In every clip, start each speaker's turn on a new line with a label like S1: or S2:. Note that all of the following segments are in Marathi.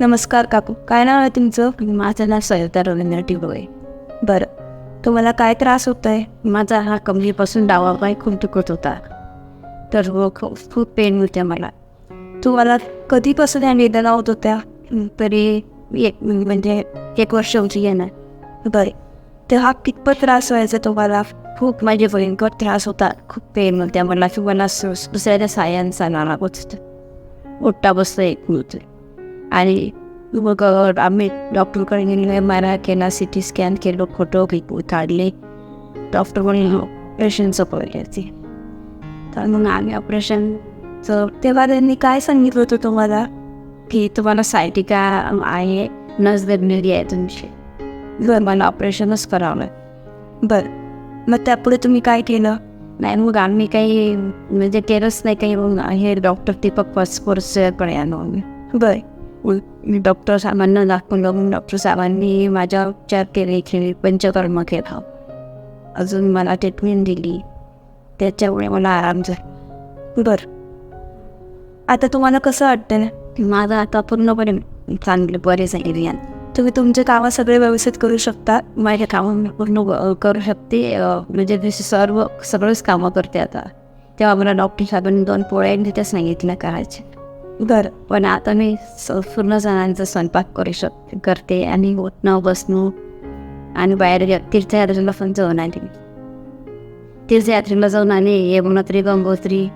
S1: नमस्कार काकू. काय नाव आहे तुमचं?
S2: माझं नाव सविता रवींद्र टिबोळे.
S1: बरं. तुम्हाला काय त्रास होत आहे
S2: माझा हा कमरेपासून डावा पाय खूप दुखत होता. तर व खूप पेन होत्या मला.
S1: तुम्हाला कधीपासून या वेदना होत होत्या?
S2: तरी एक म्हणजे एक वर्ष होती येणार
S1: बरं. तर हा कितपत त्रास व्हायचा तुम्हाला?
S2: खूप माझे भयंकर त्रास होता. खूप पेन होत्या मला. की मला स- दुसऱ्याच्या सायांचा नाना होत उठता बसता येत नव्हतं. आणि मग आम्ही डॉक्टरकडे गेलो मारा केला सी टी स्कॅन केलो फोटो घेतले काढले डॉक्टर म्हणले ऑपरेशनचं पहिले तर मग आम्ही ऑपरेशनचं
S1: तेव्हा त्यांनी काय सांगितलं होतं तुम्हाला?
S2: की तुम्हाला सायटिका आहे? नस दबलेली आहे तुमची.
S1: बरं
S2: मला ऑपरेशनच करावलं
S1: बरं. मग त्यापुढे तुम्ही काय केलं?
S2: नाही मग आम्ही काही म्हणजे केलंच नाही काही. मग हे डॉक्टर दीपक पॉसपोर्सकडे आलो. आम्ही
S1: बरं.
S2: मी डॉक्टर साहेबांना दाखवलं मग डॉक्टर साहेबांनी माझ्या उपचार केले की पंचकर्म केला अजून मला ट्रीटमेंट दिली त्याच्यामुळे मला आराम झाला
S1: बरं आता तुम्हाला कसं वाटतं ना
S2: माझं आता पूर्णपणे चांगले बरे झाले यान
S1: तुम्ही तुमचे कामं सगळे व्यवस्थित करू शकता
S2: माझ्या कामं मी पूर्ण करू शकते म्हणजे जसे सर्व सगळंच कामं करते आता तेव्हा मला डॉक्टर साहेबांनी दोन पोळ्यांनी तिथे सांगितलं करायचे
S1: बरं
S2: पण आता मी पूर्ण जणांचा स्वयंपाक करू शकते करते आणि उठणं बसणं आणि बाहेर तीर्थयात्रेला पण जाऊन आली. तीर्थयात्रेला जाऊन आले यमुनोत्री गंगोत्री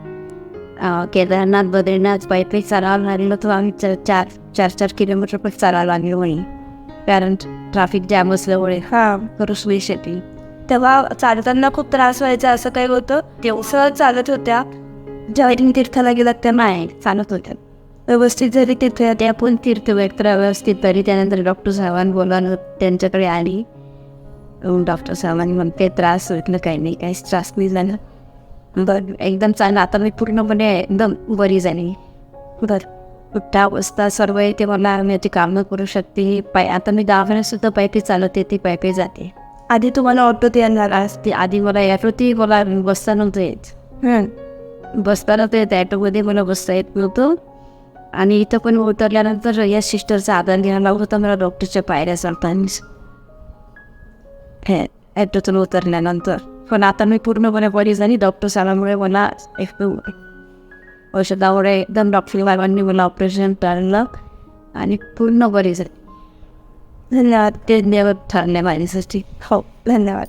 S2: केदारनाथ बद्रीनाथ पायी पायी चालावं लागलं तर आम्ही च- चार चार चार किलोमीटर पण चालावं लागलो म्हणे कारण ट्रॅफिक जॅम असल्यामुळे.
S1: हां.
S2: करू सोयी शेती.
S1: तेव्हा चालताना खूप त्रास व्हायचा असं काही होतं? तेवढं चालत होत्या? तुम्ही तीर्थाला गेलात तेव्हा
S2: नाही चालत होत्या.
S1: व्यवस्थित जरी तीर्थयात्रा
S2: त्या पण तीर्थयात्रा व्यवस्थित तरी त्यानंतर डॉक्टर साहेबांनी बोलावलं त्यांच्याकडे आली. डॉक्टर साहेबांनी मग काही त्रास होत काही नाही काहीच त्रास नाही झाला. बरं एकदम चांगलं. आता मी पूर्णपणे एकदम बरी झाली.
S1: बरं
S2: उठता बसता सर्व येते मला मी याची कामं करू शकते. पाय आता मी सुद्धा पायपी चालवते ती पायपी जाते.
S1: आधी तुम्हाला ऑटोत येणार आज
S2: ती आधी मला येत होती मला बसता नव्हतं येत. बसता नव्हतं येत ॲटोमध्ये मला बसता येत नव्हतं. आणि इथं पण उतरल्यानंतर या सिस्टरचा आधार घ्यायला लागत होता मला डॉक्टरच्या पायऱ्या चढताना हे ॲटोतून उतरल्यानंतर. पण आता मी पूर्णपणे बरी झाली डॉक्टर साहेबांमुळे मला एकदम औषधामुळे एकदम डॉक्टर बाबांनी मला ऑपरेशन टाळलं आणि पूर्ण बरी झाली
S1: धन्यवाद
S2: ते देव ठरले माझ्यासाठी.
S1: हो धन्यवाद.